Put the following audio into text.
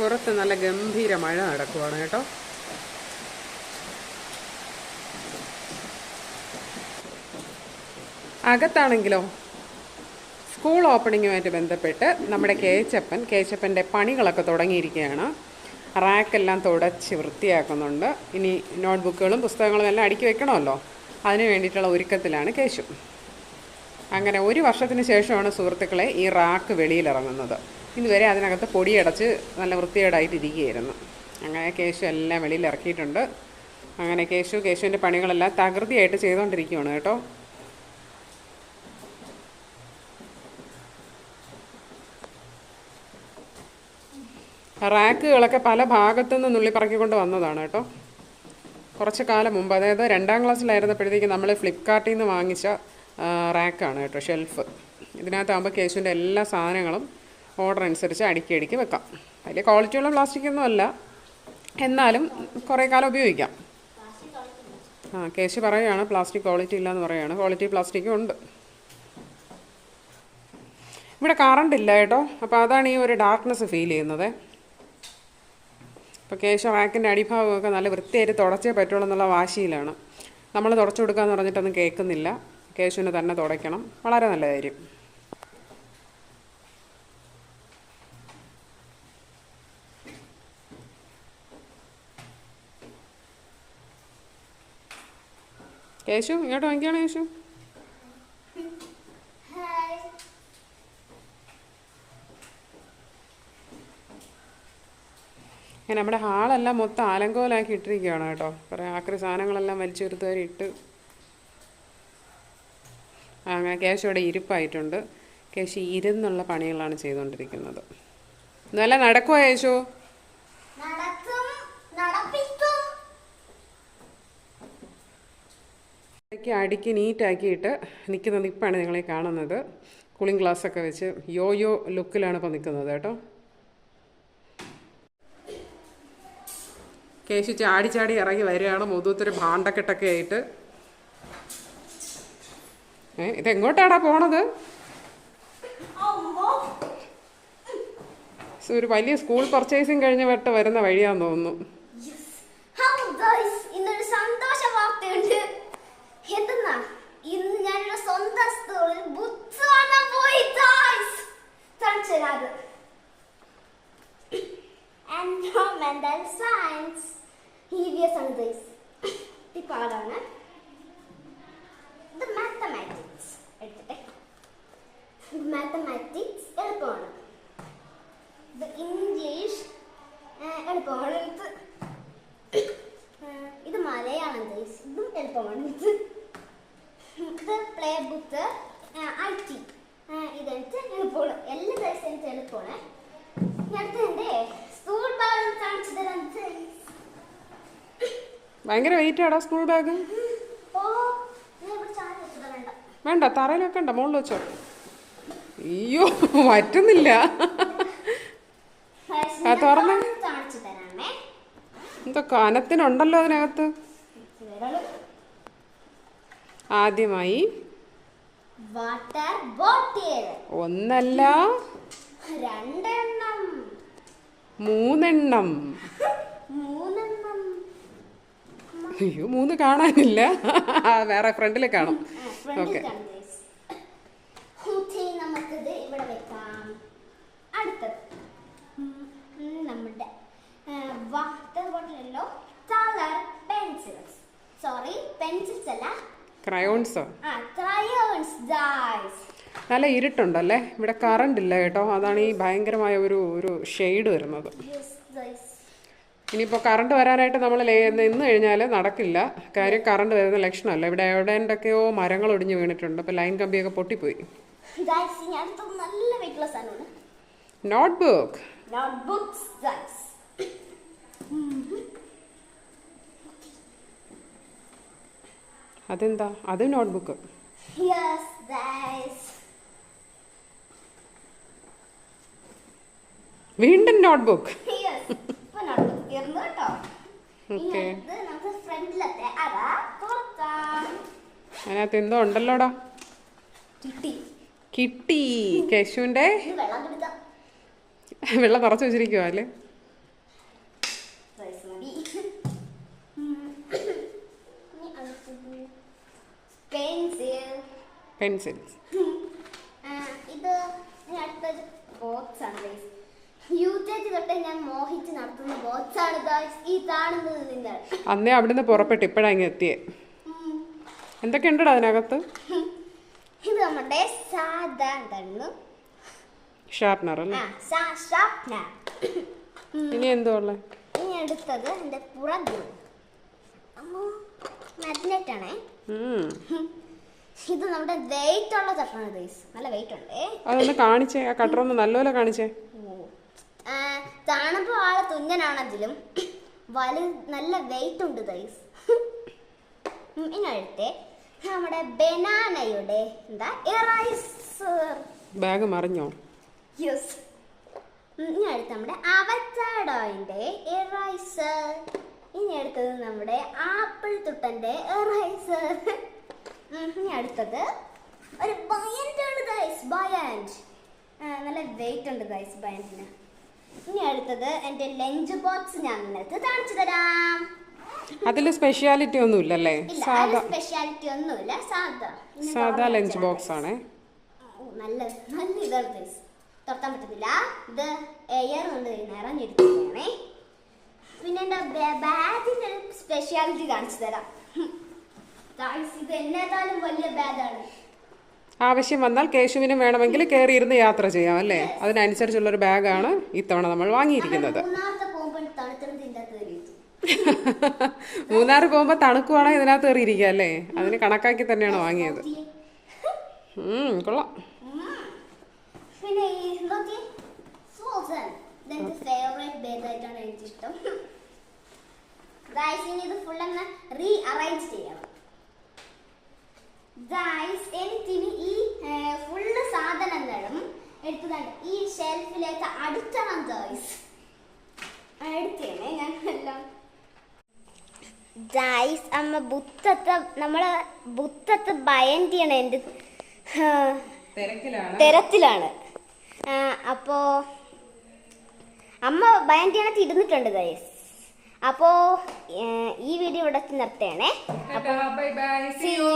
പുറത്ത് നല്ല ഗംഭീര മഴ നടക്കുവാണ് കേട്ടോ. അകത്താണെങ്കിലോ സ്കൂൾ ഓപ്പണിങ്ങുമായിട്ട് ബന്ധപ്പെട്ട് നമ്മുടെ കേച്ചപ്പൻ കേച്ചപ്പന്റെ പണികളൊക്കെ തുടങ്ങിയിരിക്കുകയാണ്. റാക്കെല്ലാം തുടച്ച് വൃത്തിയാക്കുന്നുണ്ട്. ഇനി നോട്ട്ബുക്കുകളും പുസ്തകങ്ങളും എല്ലാം അടുക്കി വെക്കണമല്ലോ. അതിന് വേണ്ടിയിട്ടുള്ള ഒരുക്കത്തിലാണ് കേശു. അങ്ങനെ ഒരു വർഷത്തിന് ശേഷമാണ് സുഹൃത്തുക്കളെ ഈ റാക്ക് വെളിയിലിറങ്ങുന്നത് ഇതുവരെ അതിനകത്ത് പൊടിയടച്ച് നല്ല വൃത്തികേടായിട്ടിരിക്കുകയായിരുന്നു. അങ്ങനെ കേശു എല്ലാം വെളിയിൽ ഇറക്കിയിട്ടുണ്ട്. അങ്ങനെ കേശു കേശുവിന്റെ പണികളെല്ലാം തകൃതിയായിട്ട് ചെയ്തുകൊണ്ടിരിക്കുകയാണ് കേട്ടോ. റാക്കുകളൊക്കെ പല ഭാഗത്തു നിന്ന് നുള്ളിപ്പറക്കിക്കൊണ്ട് വന്നതാണ് കേട്ടോ. കുറച്ച് കാലം മുമ്പ് അതായത് രണ്ടാം ക്ലാസ്സിലായിരുന്നപ്പോഴത്തേക്ക് നമ്മൾ ഫ്ലിപ്കാർട്ടിൽ നിന്ന് വാങ്ങിച്ച റാക്കാണ് കേട്ടോ ഷെൽഫ്. ഇതിനകത്താകുമ്പോൾ കേശുവിന്റെ എല്ലാ സാധനങ്ങളും ഓർഡർ അനുസരിച്ച് അടുക്കി അടുക്കി വെക്കാം. വലിയ ക്വാളിറ്റിയുള്ള പ്ലാസ്റ്റിക് ഒന്നും അല്ല. എന്നാലും കുറേ കാലം ഉപയോഗിക്കാം. ആ കേശു പറയുകയാണ് പ്ലാസ്റ്റിക് ക്വാളിറ്റി ഇല്ലയെന്ന് പറയുകയാണ്. ക്വാളിറ്റി പ്ലാസ്റ്റിക്കും ഉണ്ട്. ഇവിടെ കറണ്ട് ഇല്ല കേട്ടോ. അപ്പോൾ അതാണ് ഈ ഒരു ഡാർക്ക്നെസ് ഫീൽ ചെയ്യുന്നത്. ഇപ്പോൾ കേശ റാക്കിന്റെ അടിഭാഗമൊക്കെ നല്ല വൃത്തിയായിട്ട് തുടച്ചേ പറ്റുള്ളൂ എന്നുള്ള വാശിയിലാണ്. നമ്മൾ തുടച്ചു കൊടുക്കുക എന്ന് പറഞ്ഞിട്ടൊന്നും കേൾക്കുന്നില്ല. കേശുവിന് തന്നെ തുടയ്ക്കണം. വളരെ നല്ല കാര്യം. കേശു ഇങ്ങോട്ട് വാങ്ങിക്കുകയാണ് യേശു? നമ്മുടെ ഹാളെല്ലാം മൊത്തം ആലങ്കോലാക്കി ഇട്ടിരിക്കുകയാണ് കേട്ടോ. കുറേ ആക്രി സാധനങ്ങളെല്ലാം വലിച്ചെടുത്ത് വരെ ഇട്ട് അങ്ങനെ കേശു ഇവിടെ ഇരിപ്പായിട്ടുണ്ട്. കേശു ഇരുന്നുള്ള പണികളാണ് ചെയ്തുകൊണ്ടിരിക്കുന്നത്. നല്ല നടക്കുമോ യേശു? ഇടയ്ക്ക് അടിക്ക് നീറ്റാക്കിയിട്ട് നിൽക്കുന്ന നിപ്പാണ് നിങ്ങളെ കാണുന്നത്. കൂളിംഗ് ഗ്ലാസ്സൊക്കെ വെച്ച് യോ യോ ലുക്കിലാണ് ഇപ്പോൾ നിൽക്കുന്നത് കേട്ടോ. കേശു ചാടി ചാടി ഇറങ്ങി വരികയാണ്. മുതൂത്തൊരു ഭാണ്ടക്കെട്ടൊക്കെ ആയിട്ട്. ഏ ഇതെങ്ങോട്ടാടാ പോണത്? ഒരു വലിയ സ്കൂൾ പർച്ചേസിങ് കഴിഞ്ഞ വട്ട വരുന്ന വഴിയാന്ന് തോന്നുന്നു. എളുപ്പമാണ് ഇത് പ്ലേ ബുക്ക് ഐ ടി ഇതെടുത്ത് എളുപ്പമാണ് എല്ലാ എനിക്ക് എളുപ്പമാണ് സ്കൂൾ ബാഗ് കാണിച്ചു. ഭയങ്കര വെയിറ്റ് ആടാ സ്കൂൾ ബാഗ് വേണ്ട. തറയിൽ വെക്കണ്ട മുകളിൽ വെച്ചോ. അയ്യോ പറ്റുന്നില്ല. ആ, തുറന്ന്. എന്തോ കനത്തിനുണ്ടല്ലോ അതിനകത്ത്. ആദ്യമായി വാട്ടർ ബോട്ടിൽ. ഒന്നല്ല. രണ്ടെണ്ണം. മൂന്നെണ്ണം. മൂന്നെണ്ണം. അയ്യോ മൂന്ന് കാണാനില്ല. വേറെ ഫ്രണ്ടിൽ കാണും ഓക്കെ നമുക്കിത് ഇവിടെ വെക്കാം. അടുത്തത്. നമ്മുടെ വാട്ടർ ബോട്ടിലല്ലോ കളർ പെൻസിൽസ് സോറി പെൻസിൽസ് അല്ല ക്രയോൺസോ നല്ല ഇരുട്ടുണ്ടല്ലേ? ഇവിടെ കറണ്ട് ഇല്ല കേട്ടോ. അതാണ് ഈ ഭയങ്കരമായ ഒരു ഒരു ഷെയ്ഡ് വരുന്നത്. ഇനിയിപ്പോൾ കറണ്ട് വരാനായിട്ട് നമ്മൾ നിന്ന് കഴിഞ്ഞാൽ നടക്കില്ല. കാര്യം കറണ്ട് വരുന്ന ലക്ഷണമല്ല. ഇവിടെ എവിടെയൊക്കെയോ മരങ്ങൾ ഒടിഞ്ഞ് വീണിട്ടുണ്ട്. അപ്പോൾ ലൈൻ കമ്പിയൊക്കെ പൊട്ടിപ്പോയി. നോട്ട് ബുക്ക് ഗൈസ് അതെന്താ അത് നോട്ട് ബുക്ക് യെസ് ഗൈസ് വീണ്ടും നോട്ട് ബുക്ക് യെസ് ഇപ്പൊ നോട്ട്ബുക്ക് തീർന്നു കേട്ടോ ഇനി ഓക്കെ അടുത്ത് നമുക്ക് നോട്ട്ബുക്ക്. വീണ്ടും നോട്ട്ബുക്ക്. അതിനകത്ത് എന്തോ ഉണ്ടല്ലോടാ? കിട്ടി. കേശുവിന്റെ വെള്ളം കുറച്ച് വെള്ളം നിറച്ച് വെച്ചിരിക്കുവാ അല്ലേ? പെൻസിൽസ്. ഇത് അടുത്തൊരു ബോക്സ് ആണ് തൊട്ട് ഞാൻ മോഹിച്ച് നടത്തുന്ന ബോക്സ് ആണ് നിങ്ങൾ അന്നേ അവിടുന്ന് പുറപ്പെട്ട് ഇപ്പോഴാണ് ഇങ്ങനെ എത്തിയേ. എന്തൊക്കെയുണ്ടോ അതിനകത്ത്? ഇത് നമ്മുടെ സാധാ എന്തായിരുന്നു ഷാർപ്നർ അല്ലേ. ഇനി എന്തോ ഉള്ളത് ഇനി എടുത്തത് എന്റെ പുറകിൽ മാഗ്നറ്റ് ആണേ. ഇത് നമ്മുടെ വെയിറ്റ് ഉള്ള കട്ടറാണ് ഗൈസ് നല്ല വെയിറ്റ് ഉണ്ടേ. അതൊന്ന് കാണിച്ചേ ആ കട്ടർ ഒന്ന് നല്ലപോലെ കാണിച്ചേ. കാണുമ്പോൾ ആൾ തുന്നനാണെങ്കിലും വലു നല്ല വെയിറ്റ് ഉണ്ട് ഗൈസ് ഇനി അടുത്തെ. നമ്മുടെ ബനാനയുടെ എന്താ എറൈസർ ബാഗ് മറിഞ്ഞോ? യെസ് ഇനി അടുത്ത് നമ്മുടെ അവച്ചാഡോയിന്റെ എറൈസർ ഇനി അടുത്തത് നമ്മുടെ ആപ്പിൾ തുട്ടന്റെ എറൈസർ ഇനി അടുത്തത്. ഒരു ബയൻഡ് ആണ് ഗൈസ് ബയൻഡ് നല്ല വെയിറ്റ് ഉണ്ട് ഗൈസ് ബയൻഡിന്. ഇനി അടുത്തത് എന്റെ ലഞ്ച് ബോക്സ് ഞാൻ നിങ്ങൾക്ക് കാണിച്ചു തരാം. അതിൽ സ്പെഷ്യാലിറ്റി ഒന്നും ഇല്ലല്ലേ ഇല്ല സാധാ സ്പെഷ്യാലിറ്റി ഒന്നുമില്ല സാധാ. സാധാ ലഞ്ച് ബോക്സ് ആണ്. നല്ല നല്ല ഇതാണ് ഗൈസ് തുറക്കാൻ പറ്റത്തില്ല. ഇത് എയർ കൊണ്ട് നിറഞ്ഞിരിക്കുകയാണേ. പിന്നെ എന്റെ ബാഗിന്റെ ഒരു സ്പെഷ്യാലിറ്റി കാണിച്ചു തരാം. ഇത് എന്നേക്കാളും വലിയ ബാഗാണ് ആവശ്യം വന്നാൽ കേശുവിനും വേണമെങ്കിൽ കയറി ഇരുന്ന് യാത്ര ചെയ്യാം അല്ലേ? അതിനനുസരിച്ചുള്ള ഒരു ബാഗാണ് ഇത്തവണ നമ്മൾ വാങ്ങിയിരിക്കുന്നത്. മൂന്നാർ പോകുമ്പോൾ തണുക്കുവാണെങ്കിൽ ഇതിനകത്ത് കയറിയിരിക്കുക അല്ലേ? അതിന് കണക്കാക്കി തന്നെയാണ് വാങ്ങിയത്. ഉം, കൊള്ളാം. ഫേവറേറ്റ് ഇഷ്ടം ഇത് ഫുൾ റീ അറേഞ്ച് ചെയ്യണം. ഗൈസ് എനിക്കിനി ഈ ഫുള്ള് സാധനങ്ങളും എടുത്തതാണ്. ഈ ഷെൽഫിലേക്ക് അടുത്തണം ഗൈസ് അടുത്തേനെ ഞാൻ എല്ലാം. ഗൈസ് അമ്മ ബുദ്ധത്തെ നമ്മളെ ബുദ്ധത്തെ ബയൻഡ് ചെയ്യണം. എന്റെ തിരക്കിലാണ്. തിരത്തിലാണ് അപ്പോ അമ്മ ബയൻഡ് ചെയ്യണത്ത് ഇരുന്നിട്ടുണ്ട് ഗൈസ് അപ്പോ ഈ വീഡിയോ ഇവിടെ നിർത്തേണേ ബൈ ബൈ See യു.